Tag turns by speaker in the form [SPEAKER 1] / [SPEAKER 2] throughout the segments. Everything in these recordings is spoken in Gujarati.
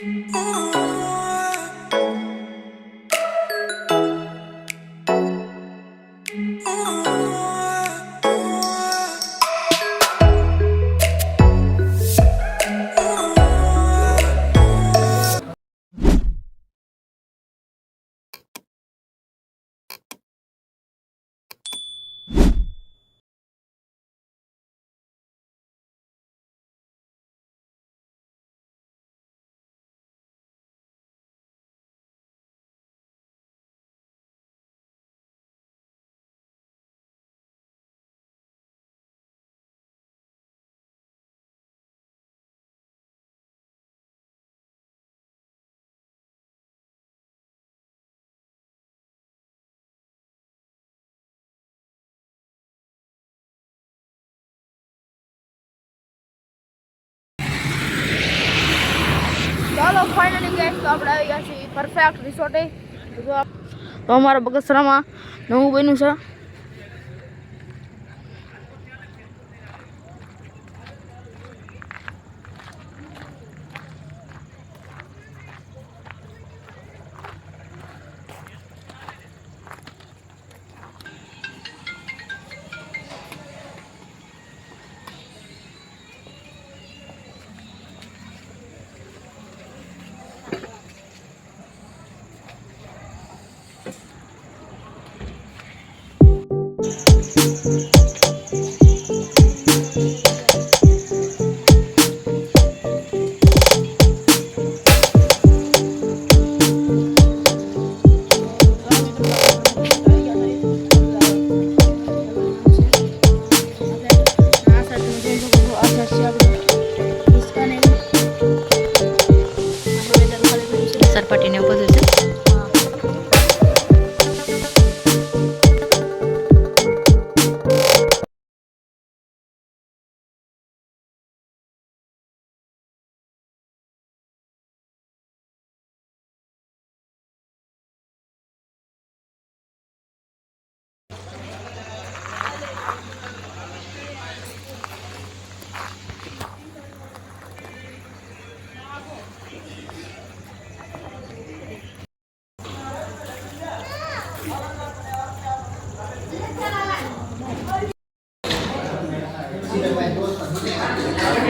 [SPEAKER 1] Ooh. ફાઇનલી ગેસ તો આપણે આવી ગયા છીએ પરફેક્ટ રિસોર્ટે તો અમારા બગસરામાં નવું બન્યું છે.
[SPEAKER 2] સરપટી ને એવું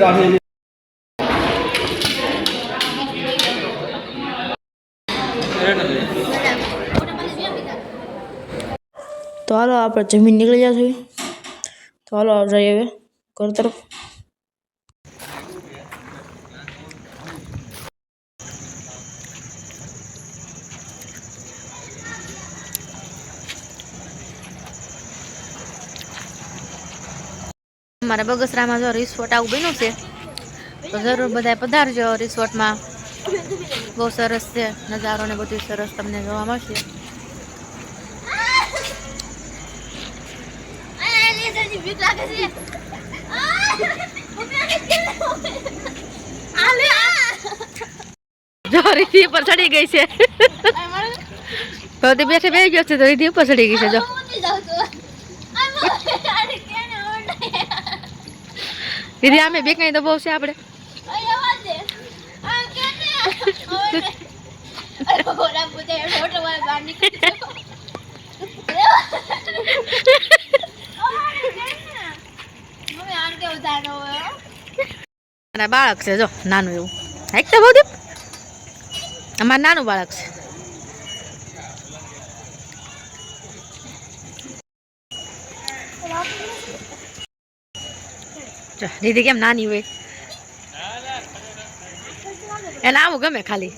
[SPEAKER 2] રાહી
[SPEAKER 1] તો હાલો, આપણે જમીન નીકળી જશે. તો હાલો જઈએ હવે, ઘર તરફ.
[SPEAKER 2] મારા બગસરામાં જો રિસોર્ટ આવું બન્યું છે, તો જરૂર બધા પધારજો રિસોર્ટમાં બહુ સરસ છે, નજારો ને બધું સરસ તમને જોવા મળશે. જો રીતિ ઉપર ચડી ગઈ છે. તો તે બેઠે ગયો છે તો રીતિ ઉપર ચડી ગઈ છે જો. દીદી આમે બે કઈ દબાવ છે આપણે અને બાળક છે, જો, નાનું એવું. હાઈક તો બહુદીપ અમારે નાનું બાળક છે. દીદી કેમ નાની હોય? એને આવું ગમે ખાલી.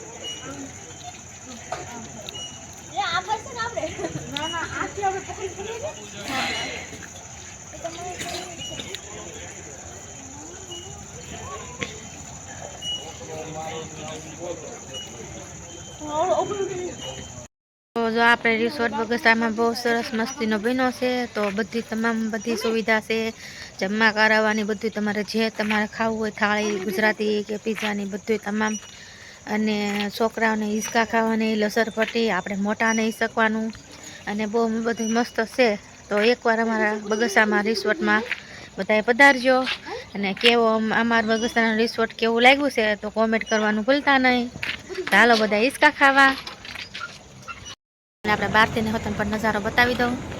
[SPEAKER 2] તો જો આપણે રિસોર્ટ બગસામાં બહુ સરસ મસ્તીનો બન્યો છે, તો બધી તમામ બધી સુવિધા છે, જમવા કરાવવાની બધું તમારે જે તમારે ખાવું હોય, થાળી, ગુજરાતી કે પીઝાની બધું તમામ. અને છોકરાઓને હિંચકા ખાવાની લસરપટ્ટી આપણે મોટાને હિંચકવાનું અને બહુ બધું મસ્ત છે. તો એકવાર અમારા બગસામાં રિસોર્ટમાં બધાએ પધારજો. અને કેવો અમાર બગસરાનું રિસોર્ટ કેવું લાગ્યું છે તો કોમેન્ટ કરવાનું ભૂલતા નહીં. હાલો બધા હિંચકા ખાવા. અને આપણે બહારથી ને હોતન પણ નજારો બતાવી દઉં.